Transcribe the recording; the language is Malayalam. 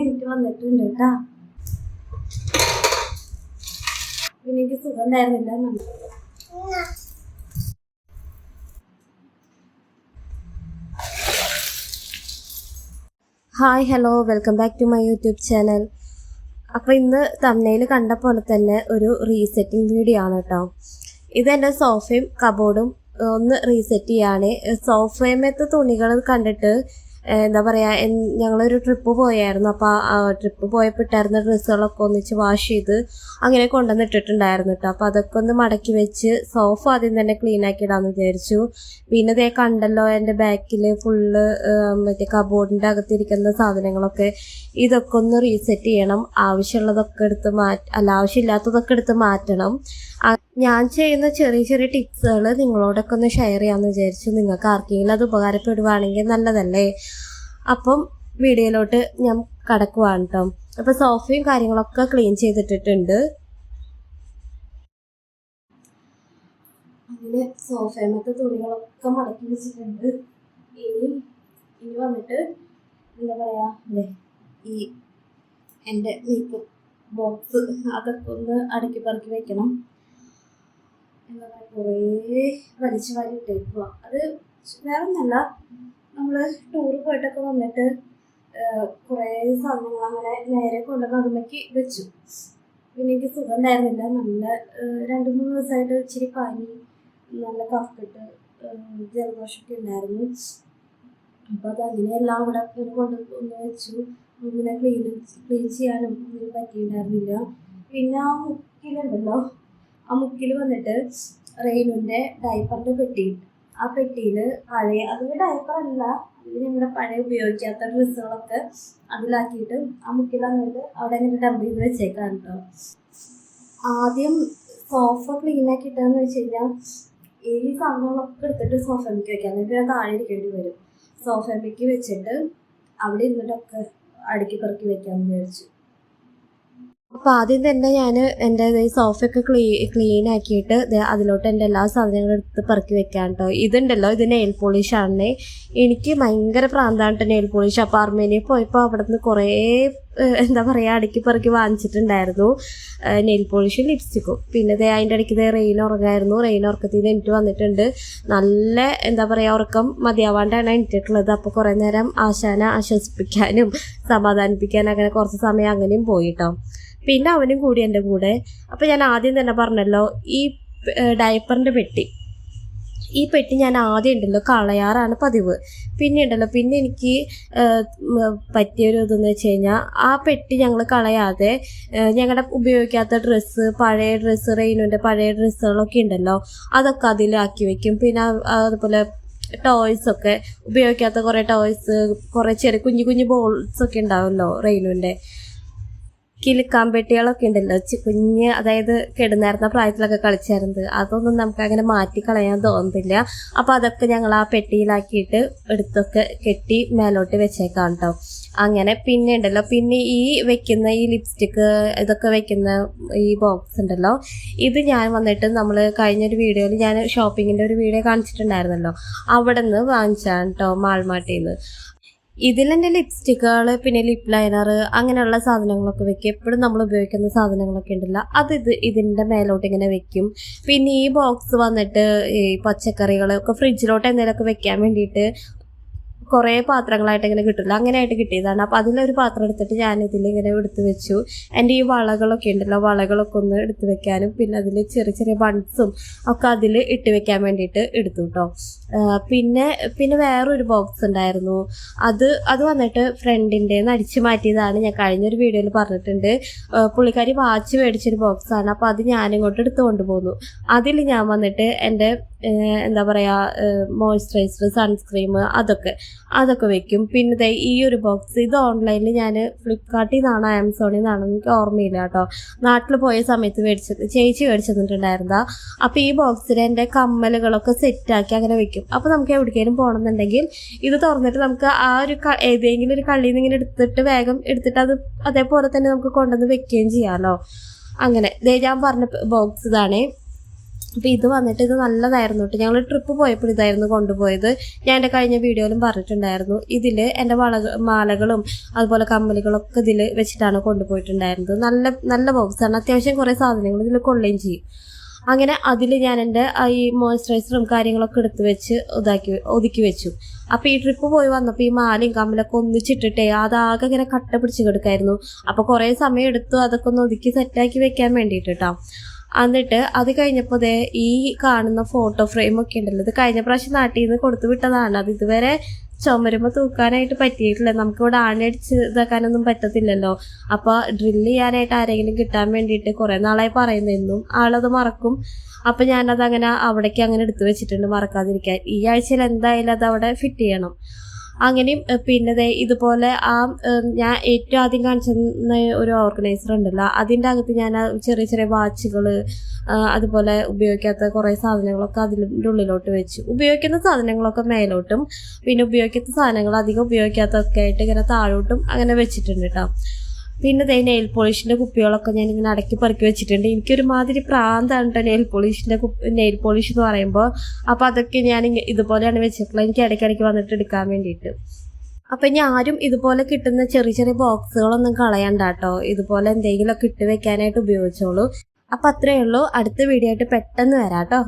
എനിക്ക് വന്നിട്ടുണ്ട് കേട്ടാ. എനിക്ക് സുഖം ഉണ്ടായിരുന്നില്ല hi hello welcome back to my YouTube channel അപ്പോൾ ഇന്ന് തമ്മയിൽ കണ്ട പോലെ തന്നെ ഒരു റീസെറ്റിംഗ് വീഡിയോ ആണ് കേട്ടോ. ഇത് എന്റെ സോഫയും കബോർഡും ഒന്ന് റീസെറ്റ് ചെയ്യാണ്. സോഫയമത്തെ തുണികൾ കണ്ടിട്ട് എന്താ പറയുക ഞങ്ങളൊരു ട്രിപ്പ് പോയായിരുന്നു. അപ്പോൾ ട്രിപ്പ് പോയപ്പോൾ ഇട്ടായിരുന്ന ഡ്രസ്സുകളൊക്കെ ഒന്നിച്ച് വാഷ് ചെയ്ത് അങ്ങനെ കൊണ്ടുവന്ന് ഇട്ടിട്ടുണ്ടായിരുന്നു കേട്ടോ അപ്പോൾ അതൊക്കെ ഒന്ന് മടക്കി വെച്ച് സോഫ ആദ്യം തന്നെ ക്ലീൻ ആക്കി ഇടാന്ന് വിചാരിച്ചു. പിന്നെ ഇതേ കണ്ടല്ലോ എന്റെ ബാക്കിൽ ഫുള്ള് മറ്റേ കബോർഡിന്റെ അകത്തിരിക്കുന്ന സാധനങ്ങളൊക്കെ. ഇതൊക്കെ ഒന്ന് റീസെറ്റ് ചെയ്യണം. ആവശ്യമുള്ളതൊക്കെ എടുത്ത് മാറ്റ അല്ല ആവശ്യമില്ലാത്തതൊക്കെ എടുത്ത് മാറ്റണം. ഞാൻ ചെയ്യുന്ന ചെറിയ ചെറിയ ടിപ്സുകൾ നിങ്ങളോടൊക്കെ ഒന്ന് ഷെയർ ചെയ്യാമെന്ന് വിചാരിച്ചു. നിങ്ങൾക്ക് ആർക്കെങ്കിലും അത് ഉപകാരപ്പെടുവാണെങ്കിൽ നല്ലതല്ലേ? അപ്പം വീഡിയോയിലോട്ട് ഞാൻ കടക്കുവാണ് കേട്ടോ അപ്പോൾ സോഫയും കാര്യങ്ങളൊക്കെ ക്ലീൻ ചെയ്തിട്ടിട്ടുണ്ട്. അങ്ങനെ സോഫയമത്തെ തുണികളൊക്കെ മടക്കി വെച്ചിട്ടുണ്ട്. ഇനി ഇനി വന്നിട്ട് എന്താ പറയാ അല്ലേ ഈ എന്റെ മേക്കപ്പ് ബോക്സ് അതൊക്കെ ഒന്ന് അടുക്കി പറക്കി വെക്കണം. എന്താ പറയുക കുറേ വലിച്ചു വാരി ഇട്ടേക്കുക അത് വേറെ ഒന്നല്ല നമ്മൾ ടൂർ പോയിട്ടൊക്കെ വന്നിട്ട് കുറേ സാധനങ്ങൾ അങ്ങനെ നേരെ കൊണ്ടുവന്ന് അതുമ്മക്ക് വെച്ചു. പിന്നെ എനിക്ക് സുഖം ഉണ്ടായിരുന്നില്ല നല്ല രണ്ട് മൂന്ന് ദിവസമായിട്ട് ഇച്ചിരി പനി നല്ല കഫക്കെട്ട് ജലദോഷമൊക്കെ ഉണ്ടായിരുന്നു. അപ്പോൾ അത് അങ്ങനെയെല്ലാം അവിടെ ഇങ്ങനെ കൊണ്ട് ഒന്ന് വെച്ചു. ക്ലീൻ ക്ലീൻ ചെയ്യാനും ഒന്നും പറ്റിയിട്ടുണ്ടായിരുന്നില്ല. പിന്നെ ആ മുക്കിലുണ്ടല്ലോ ആ മുക്കിൽ വന്നിട്ട് റെയിനുന്റെ ഡയപ്പറിന്റെ പെട്ടി. ആ പെട്ടിയിൽ പഴയ അതൊരു ഡയപ്പർ അല്ല നമ്മുടെ പഴയ ഉപയോഗിക്കാത്ത ഡ്രസ്സുകളൊക്കെ അതിലാക്കിയിട്ട് ആ മുക്കിൽ വന്നിട്ട് അവിടെ ഇങ്ങനെ ഡംപ് ചെയ്ത് വെച്ചേക്കാം കേട്ടോ ആദ്യം സോഫ ക്ലീൻ ആക്കിയിട്ടെന്ന് വെച്ച് കഴിഞ്ഞാൽ ഈ സാധനങ്ങളൊക്കെ എടുത്തിട്ട് സോഫമ്മയ്ക്ക് വെക്കാം. എന്നിട്ട് ഞാൻ താഴെ ഇരിക്കേണ്ടി വരും. സോഫമ്മയ്ക്ക് വെച്ചിട്ട് അവിടെ ഇരുന്നിട്ടൊക്കെ അടുക്കി പെറുക്കി വെക്കാമെന്ന് വിചാരിച്ചു. അപ്പോൾ ആദ്യം തന്നെ ഞാൻ എന്റെ ഈ സോഫയൊക്കെ ക്ലീ ക്ലീൻ ആക്കിയിട്ട് അതിലോട്ട് എന്റെ എല്ലാ സാധനങ്ങളും എടുത്ത് പെറുക്കി വെക്കാൻ കേട്ടോ ഇതുണ്ടല്ലോ ഇത് നെയിൽ പോളിഷ് ആണ് എനിക്ക് ഭയങ്കര പ്രാന്താണ് നെയിൽ പോളിഷ് അപ്പോൾ അർമേനിയിൽ പോയപ്പോൾ അവിടെ നിന്ന് കുറേ എന്താ പറയുക അടുക്കി പറക്കി വാങ്ങിച്ചിട്ടുണ്ടായിരുന്നു. നെയിൽ പോളിഷും ലിപ്സ്റ്റിക്കും പിന്നെ ദേ അതിന്റെ ഇടയ്ക്ക് ദേ റെയിൻ ഉറങ്ങായിരുന്നു. റെയിൽ ഉറക്കത്തിൽ നിന്ന് എനിക്ക് വന്നിട്ടുണ്ട്. നല്ല എന്താ പറയുക ഉറക്കം മതിയാവാണ്ടാണ് എനിക്കിട്ടുള്ളത് അപ്പോൾ കുറേ നേരം ആശാന ആശ്വസിപ്പിക്കാനും സമാധാനിപ്പിക്കാനും അങ്ങനെ കുറച്ച് സമയം അങ്ങനെയും പോയിട്ടോ. പിന്നെ അവനും കൂടി എന്റെ കൂടെ. അപ്പോൾ ഞാൻ ആദ്യം തന്നെ പറഞ്ഞല്ലോ ഈ ഡയപ്പറിന്റെ പെട്ടി. ഈ പെട്ടി ഞാൻ ആദ്യം ഉണ്ടല്ലോ കളയാറാണ് പതിവ്. പിന്നെ ഉണ്ടല്ലോ പിന്നെ എനിക്ക് പറ്റിയൊരു ഇതെന്ന് വെച്ച് കഴിഞ്ഞാൽ ആ പെട്ടി ഞങ്ങൾ കളയാതെ ഞങ്ങളുടെ ഉപയോഗിക്കാത്ത ഡ്രസ്സ് പഴയ ഡ്രസ്സ് റെയിനുവിന്റെ പഴയ ഡ്രസ്സുകളൊക്കെ ഉണ്ടല്ലോ അതൊക്കെ അതിലാക്കി വെക്കും. പിന്നെ അതുപോലെ ടോയ്സ് ഒക്കെ ഉപയോഗിക്കാത്ത കുറേ ടോയ്സ് കുറേ ചെറിയ കുഞ്ഞു കുഞ്ഞു ബോൾസ് ഒക്കെ ഉണ്ടാവുമല്ലോ റെയിനുന്റെ കിലുക്കാൻ പെട്ടികളൊക്കെ ഉണ്ടല്ലോ കുഞ്ഞ് അതായത് കെടുന്നേർന്ന പ്രായത്തിലൊക്കെ കളിച്ചായിരുന്നത് അതൊന്നും നമുക്ക് അങ്ങനെ മാറ്റി കളയാൻ തോന്നുന്നില്ല അപ്പോൾ അതൊക്കെ ഞങ്ങൾ ആ പെട്ടിയിലാക്കിയിട്ട് എടുത്തൊക്കെ കെട്ടി മേലോട്ട് വെച്ചേക്കാം കേട്ടോ അങ്ങനെ പിന്നെ ഉണ്ടല്ലോ. പിന്നെ ഈ വെക്കുന്ന ഈ ലിപ്സ്റ്റിക്ക് ഇതൊക്കെ വെക്കുന്ന ഈ ബോക്സ് ഉണ്ടല്ലോ. ഇത് ഞാൻ വന്നിട്ട് നമ്മൾ കഴിഞ്ഞൊരു വീഡിയോയിൽ ഞാൻ ഷോപ്പിങ്ങിന്റെ ഒരു വീഡിയോ കാണിച്ചിട്ടുണ്ടായിരുന്നല്ലോ. അവിടെ നിന്ന് വാങ്ങിച്ചാണ് കേട്ടോ മാൾമാട്ടിൽ നിന്ന് ഇതിലെന്റെ ലിപ്സ്റ്റിക്കുകൾ പിന്നെ ലിപ് ലൈനർ അങ്ങനെയുള്ള സാധനങ്ങളൊക്കെ വെക്കും. എപ്പോഴും നമ്മൾ ഉപയോഗിക്കുന്ന സാധനങ്ങളൊക്കെ ഉണ്ടല്ലോ. അത് ഇത് ഇതിന്റെ മേലോട്ട് ഇങ്ങനെ വെക്കും. പിന്നെ ഈ ബോക്സ് വന്നിട്ട് ഈ പച്ചക്കറികൾ ഒക്കെ ഫ്രിഡ്ജിലോട്ട് എന്തെങ്കിലുമൊക്കെ വെക്കാൻ വേണ്ടിയിട്ട് കുറേ പാത്രങ്ങളായിട്ട് ഇങ്ങനെ കിട്ടില്ല അങ്ങനെയായിട്ട് കിട്ടിയതാണ്. അപ്പോൾ അതിലൊരു പാത്രം എടുത്തിട്ട് ഞാൻ ഇതിലിങ്ങനെ എടുത്ത് വെച്ചു. എന്റെ ഈ വളകളൊക്കെ ഉണ്ടല്ലോ വളകളൊക്കെ ഒന്ന് എടുത്ത് വെക്കാനും പിന്നെ അതിൽ ചെറിയ ചെറിയ ബൺസും ഒക്കെ അതിൽ ഇട്ട് വെക്കാൻ വേണ്ടിയിട്ട് എടുത്തു കേട്ടോ പിന്നെ പിന്നെ വേറൊരു ബോക്സ് ഉണ്ടായിരുന്നു. അത് അത് വന്നിട്ട് ഫ്രണ്ടിന്റെ അടിച്ചു മാറ്റിയതാണ്. ഞാൻ കഴിഞ്ഞൊരു വീഡിയോയിൽ പറഞ്ഞിട്ടുണ്ട്. പുള്ളിക്കാരി വാച്ച് മേടിച്ചൊരു ബോക്സാണ് അപ്പോൾ അത് ഞാനിങ്ങോട്ട് എടുത്ത് കൊണ്ടുപോകുന്നു അതിൽ ഞാൻ വന്നിട്ട് ഏഹ്, എന്താ പറയുക മോയ്സ്ചറൈസർ സൺസ്ക്രീം അതൊക്കെ അതൊക്കെ വെക്കും. പിന്നെ ഈ ഒരു ബോക്സ് ഇത് ഓൺലൈനിൽ ഞാൻ ഫ്ലിപ്കാർട്ടിൽ നിന്നാണോ ആമസോണിൽ നിന്നാണോ എനിക്ക് ഓർമ്മയില്ല കേട്ടോ. നാട്ടിൽ പോയ സമയത്ത് മേടിച്ചത് ചേച്ചി മേടിച്ചു തന്നിട്ടുണ്ടായിരുന്നതാ അപ്പോൾ ഈ ബോക്സിൽ എന്റെ കമ്മലുകളൊക്കെ സെറ്റാക്കി അങ്ങനെ വെക്കും. അപ്പോൾ നമുക്ക് എവിടേക്കേലും പോകണമെന്നുണ്ടെങ്കിൽ ഇത് തുറന്നിട്ട് നമുക്ക് ആ ഒരു ഏതെങ്കിലും ഒരു കള്ളിയിൽ നിന്ന് ഇങ്ങനെ എടുത്തിട്ട് വേഗം എടുത്തിട്ട് അത് അതേപോലെ തന്നെ നമുക്ക് കൊണ്ടുവന്ന് വെക്കുകയും ചെയ്യാമല്ലോ അങ്ങനെ ദേ ഞാൻ പറഞ്ഞ ബോക്സ് ഇതാണേ. അപ്പോൾ ഇത് വന്നിട്ട് ഇത് നല്ലതായിരുന്നു കേട്ടോ ഞങ്ങൾ ട്രിപ്പ് പോയപ്പോൾ ഇതായിരുന്നു കൊണ്ടുപോയത്. ഞാൻ എന്റെ കഴിഞ്ഞ വീഡിയോയിലും പറഞ്ഞിട്ടുണ്ടായിരുന്നു. ഇതിൽ എന്റെ വള മാലകളും അതുപോലെ കമ്മലുകളൊക്കെ ഇതിൽ വെച്ചിട്ടാണ് കൊണ്ടുപോയിട്ടുണ്ടായിരുന്നത്. നല്ല നല്ല ബോക്സാണ് അത്യാവശ്യം കുറേ സാധനങ്ങൾ ഇതിൽ കൊള്ളുകയും ചെയ്യും. അങ്ങനെ അതിൽ ഞാൻ എന്റെ ഈ മോയ്സ്ചറൈസറും കാര്യങ്ങളൊക്കെ എടുത്ത് വെച്ച് ഇതാക്കി ഒതുക്കി വെച്ചു. അപ്പോൾ ഈ ട്രിപ്പ് പോയി വന്നപ്പോൾ ഈ മാലയും കമ്മലൊക്കെ ഒന്നിച്ചിട്ടിട്ടേ അതാകെ ഇങ്ങനെ കട്ട പിടിച്ച് കിടക്കായിരുന്നു. അപ്പോൾ കുറേ സമയം എടുത്തു അതൊക്കെ ഒന്ന് ഒതുക്കി സെറ്റാക്കി വെക്കാൻ വേണ്ടിയിട്ട് കേട്ടോ എന്നിട്ട് അത് കഴിഞ്ഞപ്പോൾ ദേ ഈ കാണുന്ന ഫോട്ടോ ഫ്രെയിം ഒക്കെ ഉണ്ടല്ലോ ഇത് കഴിഞ്ഞ പ്രാവശ്യം നാട്ടിൽ നിന്ന് കൊടുത്തു വിട്ടതാണ്. അത് ഇതുവരെ ചുമരുമ്പോൾ തൂക്കാനായിട്ട് പറ്റിയിട്ടില്ല. നമുക്കിവിടെ ആണടിച്ച് ഇതാക്കാനൊന്നും പറ്റത്തില്ലല്ലോ. അപ്പോൾ ഡ്രില്ല് ചെയ്യാനായിട്ട് ആരെങ്കിലും കിട്ടാൻ വേണ്ടിയിട്ട് കുറേ നാളായി പറയുന്നെന്നും ആളത് മറക്കും. അപ്പം ഞാനത് അങ്ങനെ അവിടേക്ക് അങ്ങനെ എടുത്തു വെച്ചിട്ടുണ്ട്. മറക്കാതിരിക്കാൻ. ഈ ആഴ്ചയിൽ എന്തായാലും അത് അവിടെ ഫിറ്റ് ചെയ്യണം. അങ്ങനെയും പിന്നെ ഇതുപോലെ ആ ഞാൻ ഏറ്റവും ആദ്യം കാണിച്ചിരുന്ന ഒരു ഓർഗനൈസർ ഉണ്ടല്ലോ. അതിന്റെ അകത്ത് ഞാൻ ചെറിയ ചെറിയ വാച്ചുകൾ അതുപോലെ ഉപയോഗിക്കാത്ത കുറേ സാധനങ്ങളൊക്കെ അതിന്റെ ഉള്ളിലോട്ട് വെച്ചു. ഉപയോഗിക്കുന്ന സാധനങ്ങളൊക്കെ മേലോട്ടും പിന്നെ ഉപയോഗിക്കാത്ത സാധനങ്ങൾ അധികം ഉപയോഗിക്കാത്തതൊക്കെ ആയിട്ട് ഇങ്ങനെ താഴോട്ടും അങ്ങനെ വെച്ചിട്ടുണ്ട് കേട്ടോ പിന്നെ ഇതേ നെയിൽ പോളിഷിന്റെ കുപ്പികളൊക്കെ ഞാൻ ഇങ്ങനെ അടക്കി പെറുക്കി വെച്ചിട്ടുണ്ട്. എനിക്കൊരു മാതിരി പ്രാന്താണ് കേട്ടോ നെയിൽ പോളിഷിന്റെ നെയിൽ പോളിഷ് എന്ന് പറയുമ്പോൾ അപ്പൊ അതൊക്കെ ഞാൻ ഇതുപോലെയാണ് വെച്ചിട്ടുള്ളത്. എനിക്ക് ഇടയ്ക്കിടയ്ക്ക് വന്നിട്ട് എടുക്കാൻ വേണ്ടിയിട്ട്. അപ്പൊ ഇനി ആരും ഇതുപോലെ കിട്ടുന്ന ചെറിയ ചെറിയ ബോക്സുകളൊന്നും കളയണ്ട കേട്ടോ ഇതുപോലെ എന്തെങ്കിലുമൊക്കെ ഇട്ട് വെക്കാനായിട്ട് ഉപയോഗിച്ചോളൂ. അപ്പം അത്രയേ ഉള്ളൂ. അടുത്ത വീഡിയോ ആയിട്ട് പെട്ടെന്ന് വരാം കേട്ടോ